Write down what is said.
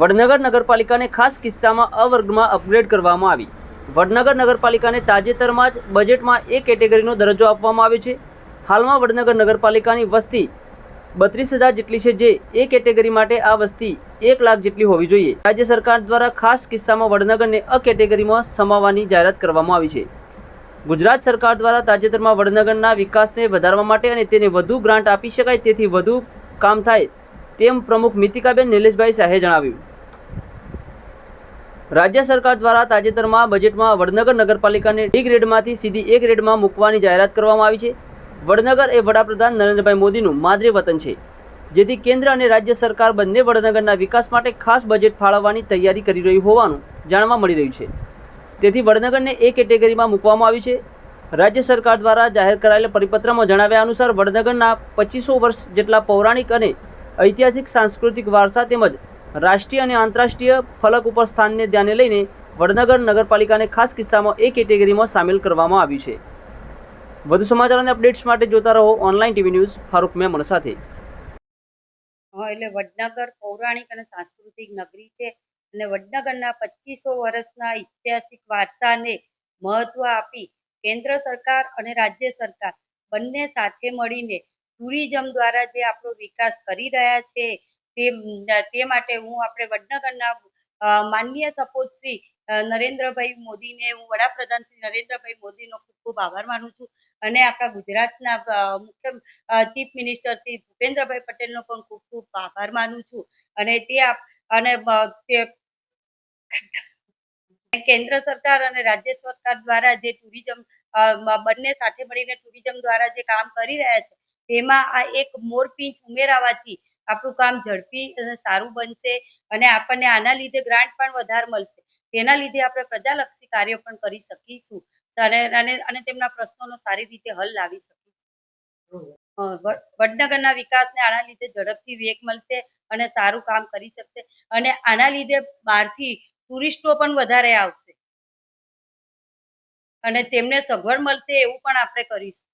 વડનગર નગરપાલિકાને ખાસ કિસ્સામાં અ વર્ગમાં અપગ્રેડ કરવામાં આવી. વડનગર નગરપાલિકાને તાજેતરમાં જ બજેટમાં એ કેટેગરીનો દરજ્જો આપવામાં આવ્યો છે. હાલમાં વડનગર નગરપાલિકાની વસ્તી બત્રીસ હજાર જેટલી છે જે એ કેટેગરી માટે આ વસ્તી એક લાખ જેટલી હોવી જોઈએ. રાજ્ય સરકાર દ્વારા ખાસ કિસ્સામાં વડનગરને અ કેટેગરીમાં સમાવવાની જાહેરાત કરવામાં આવી છે. ગુજરાત સરકાર દ્વારા તાજેતરમાં વડનગરના વિકાસને વધારવા માટે અને તેને વધુ ગ્રાન્ટ આપી શકાય તેથી વધુ કામ થાય તેમ પ્રમુખ મિતિકાબેન નિલેશભાઈ શાહે જણાવ્યું. રાજ્ય સરકાર દ્વારા તાજેતરમાં બજેટમાં વડનગર નગરપાલિકાને ડી ગ્રેડમાંથી સીધી એ ગ્રેડમાં મૂકવાની જાહેરાત કરવામાં આવી છે. વડનગર એ વડાપ્રધાન નરેન્દ્રભાઈ મોદીનું માદરે વતન છે. જેથી કેન્દ્ર અને રાજ્ય સરકાર બંને વડનગરના વિકાસ માટે ખાસ બજેટ ફાળવવાની તૈયારી કરી રહી હોવાનું જાણવા મળી રહ્યું છે. તેથી વડનગરને એ કેટેગરીમાં મૂકવામાં આવ્યું છે. રાજ્ય સરકાર દ્વારા જાહેર કરાયેલા પરિપત્રમાં જણાવ્યા અનુસાર વડનગરના પચીસો વર્ષ જેટલા પૌરાણિક અને ઐતિહાસિક સાંસ્કૃતિક વારસા તેમજ રાષ્ટ્રીય અને આંતરરાષ્ટ્રીય ફલક ઉપર સ્થાનને ધ્યાને લઈને વડનગર નગરપાલિકાને ખાસ કિસ્સામાં એ કેટેગરીમાં સામેલ કરવામાં આવ્યું છે. વધુ સમાચાર અને અપડેટ્સ માટે જોતા રહો online TV news Farooq Memon સાથે. એટલે વડનગર પૌરાણિક અને સાંસ્કૃતિક નગરી છે અને વડનગરના પચીસો વર્ષના ઐતિહાસિક વારસાને મહત્વ આપી કેન્દ્ર સરકાર અને રાજ્ય સરકાર બંને સાથે મળીને ટુરિઝમ દ્વારા જે આપણો વિકાસ કરી રહ્યા છે તે તે માટે હું આપણે વડનગરના માનનીય સપોઝ શ્રી નરેન્દ્રભાઈ મોદીને, હું વડાપ્રધાન શ્રી નરેન્દ્રભાઈ મોદીનો ખૂબ ખૂબ આભાર માનું છું. અને આપણા ગુજરાતના મુખ્ય ચીફ મિનિસ્ટર શ્રી ભૂપેન્દ્રભાઈ પટેલનો પણ ખૂબ ખૂબ આભાર માનું છું. અને તે અને તે કેન્દ્ર સરકાર અને રાજ્ય સરકાર દ્વારા જે ટુરિઝમ બંને સાથે મળીને ટુરિઝમ દ્વારા જે કામ કરી રહ્યા છે, તેમાં આ એક મોરપીંચ ઉમેરાવાથી આપણું કામ ઝડપી સારું બનશે અને આપણને આના લીધે ગ્રાન્ટ પણ વધારે મળશે. તેના લીધે આપણે પ્રજાલક્ષી કાર્યો પણ કરી શકીશું. અને અને તેમના પ્રશ્નોનો સારી રીતે હલ લાવી શકીશું. વડનગરના વિકાસને આના લીધે ઝડપથી વેગ મળશે અને સારું કામ કરી શકશે. અને આના લીધે બહારથી ટુરિસ્ટો પણ વધારે આવશે. અને તેમને સગવડ મળશે એવું પણ આપણે કરીશું.